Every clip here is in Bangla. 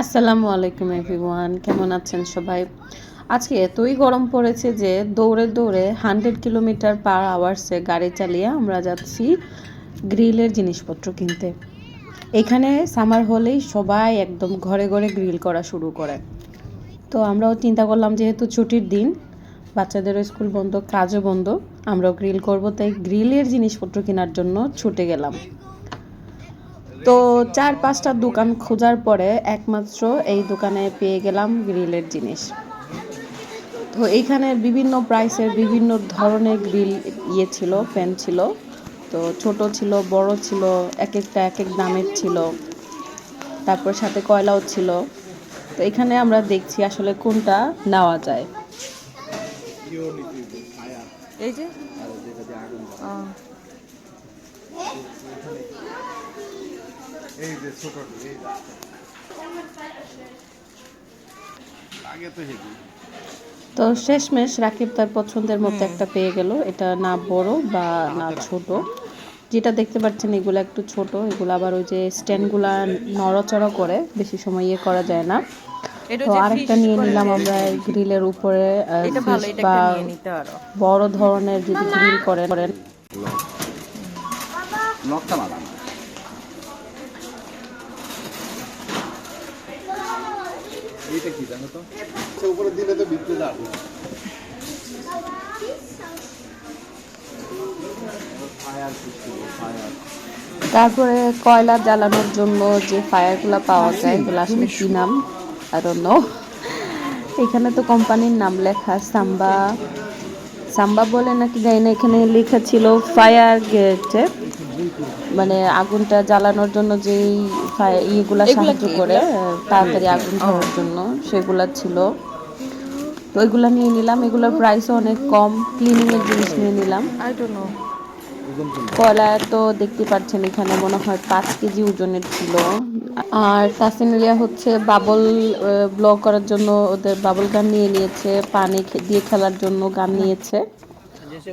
আসসালামু আলাইকুম এভরিওয়ান, কেমন আছেন সবাই? আজকে এতই গরম পড়েছে যে দৌড়ে দৌড়ে হান্ড্রেড কিলোমিটার পার আওয়ার্সে গাড়ি চালিয়ে আমরা যাচ্ছি গ্রিলের জিনিসপত্র কিনতে। এখানে সামার হলেই সবাই একদম ঘরে ঘরে গ্রিল করা শুরু করে। তো আমরাও চিন্তা করলাম যেহেতু ছুটির দিন, বাচ্চাদেরও স্কুল বন্ধ, কাজও বন্ধ, আমরাও গ্রিল করব, তাই গ্রিলের জিনিসপত্র কেনার জন্য ছুটে গেলাম। তো চার পাঁচটা দোকান খোঁজার পরে একমাত্র এই দোকানে পেয়ে গেলাম গ্রিলের জিনিস। তো এইখানে বিভিন্ন প্রাইসের বিভিন্ন ধরনের গ্রিল ইয়ে ছিল ফ্যান ছিল। তো ছোট ছিল বড় ছিল এক একটা এক এক দামের ছিল। তারপর সাথে কয়লাও ছিল। তো এখানে আমরা দেখছি আসলে কোনটা নেওয়া যায়। এই যে? এই যে ছোট এই আগে তো শেষমেশ রাকিব তার পছন্দের মতো একটা পেয়ে গেল। এটা না বড় বা না ছোট। যেটা দেখতে পাচ্ছেন এগুলো একটু ছোট এগুলো আবার ওই যে স্ট্যান্ডগুলা নড়াচড়া করে বেশি সময় ইয়ে করা যায় না। তো আরেকটা নিয়ে নিলাম আমরা গ্রিলের উপরে আহ, এটা ভালো fish এটা বা একটা নিয়ে নিতে পারো। বড় ধরনের যদি গ্রিল করেন করেন। কি জানো তো? সে উপরে দিলে তো তারপরে কয়লা জ্বালানোর জন্য যে ফায়ারগুলো পাওয়া যায় এগুলো আসলে কি নাম? আর নো এখানে তো কোম্পানির নাম লেখা সাম্বা। সাম্বা বলে নাকি জানি না এখানে লেখা ছিল ফায়ার গেটে। মানে আগুনটা জ্বালানোর জন্য যেই ইয়েগুলা সাহায্য করে তাড়াতাড়ি আগুন ধরার জন্য সেগুলা ছিল। তো এগুলা নিয়ে নিলাম। এগুলোর প্রাইসও অনেক কম। ক্লিনিং এর জিনিস নিয়ে নিলাম। কয়লা তো দেখতে পাচ্ছেন এখানে মনে হয় পাঁচ কেজি ওজনের ছিল। আর তাসিনিয়া হচ্ছে বাবল ব্লক করার জন্য ওদের বাবল গান নিয়ে নিয়েছে পানি দিয়ে খেলার জন্য গান নিয়েছে।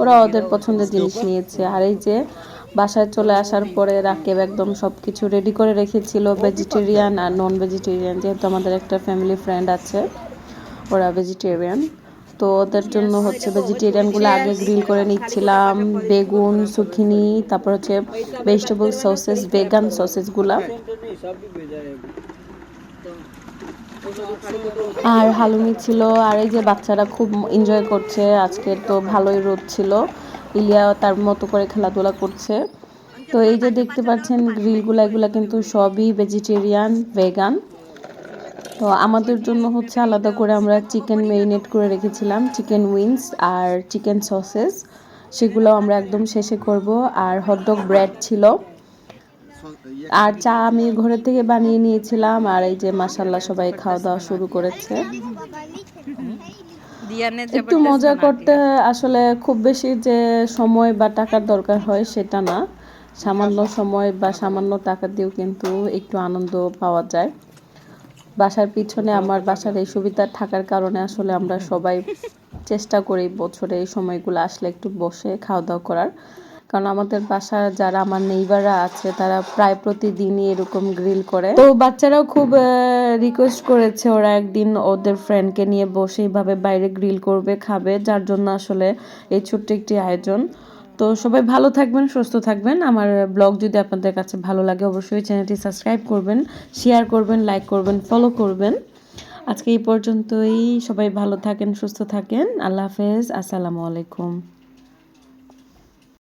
ওরা ওদের পছন্দের জিনিস নিয়েছে। আর এই যে বাসায় চলে আসার পরে রাকেব একদম সব কিছু রেডি করে রেখেছিল ভেজিটেরিয়ান আর নন ভেজিটেরিয়ান যেহেতু আমাদের একটা ফ্যামিলি ফ্রেন্ড আছে, ওরা ভেজিটেরিয়ান তো ওদের জন্য হচ্ছে ভেজিটেরিয়ানগুলো আগে গ্রিল করে নিচ্ছিলাম, বেগুন সুখিনি তারপর হচ্ছে ভেজিটেবল সসেস ভেগান সসেসগুলা আর হালুমি ছিল, আর এই যে বাচ্চারা খুব এনজয় করছে আজকে তো ভালোই রোদ ছিল। ইলিয়া তার মতো করে খেলাধুলা করছে। তো এই যে দেখতে পাচ্ছেন গ্রিলগুলা এগুলা কিন্তু সবই ভেজিটেরিয়ান ভেগান তো আমাদের জন্য হচ্ছে আলাদা করে আমরা চিকেন মেরিনেট করে রেখেছিলাম চিকেন উইংস আর চিকেন সসেস সেগুলো আমরা একদম শেষে করব। আর হটডগ ব্রেড ছিল। আর চা আমি ঘরে থেকে বানিয়ে নিয়েছিলাম। আর এই যে মাসাল্লাহ সবাই খাওয়া দাওয়া শুরু করেছে। একটু মজা করতে আসলে খুব বেশি যে সময় বা টাকার দরকার হয় সেটা না। সামান্য সময় বা সামান্য টাকা দিয়েও কিন্তু একটু আনন্দ পাওয়া যায়। বাসার পিছনে আমার বাসার এই সুবিধা থাকার কারণে আসলে আমরা সবাই চেষ্টা করি বছরে এই সময়গুলো আসলে একটু বসে খাওয়া দাওয়া করার। কারণ আমাদের বাসার যারা আমার নেইবাররা আছে, তারা প্রায় প্রতিদিনই এরকম গ্রিল করে। তো বাচ্চারাও খুব রিকোয়েস্ট করেছে ওরা একদিন ওদের ফ্রেন্ডকে নিয়ে বসে এইভাবে বাইরে গ্রিল করবে, খাবে, যার জন্য আসলে এই ছোট্ট একটি আয়োজন। তো সবাই ভালো থাকবেন, সুস্থ থাকবেন। আমার ব্লগ যদি আপনাদের কাছে ভালো লাগে, অবশ্যই চ্যানেলটি সাবস্ক্রাইব করবেন শেয়ার করবেন লাইক করবেন ফলো করবেন। আজকে এই পর্যন্তই। সবাই ভালো থাকেন, সুস্থ থাকেন। আল্লাহ হাফেজ। আসসালামু আলাইকুম।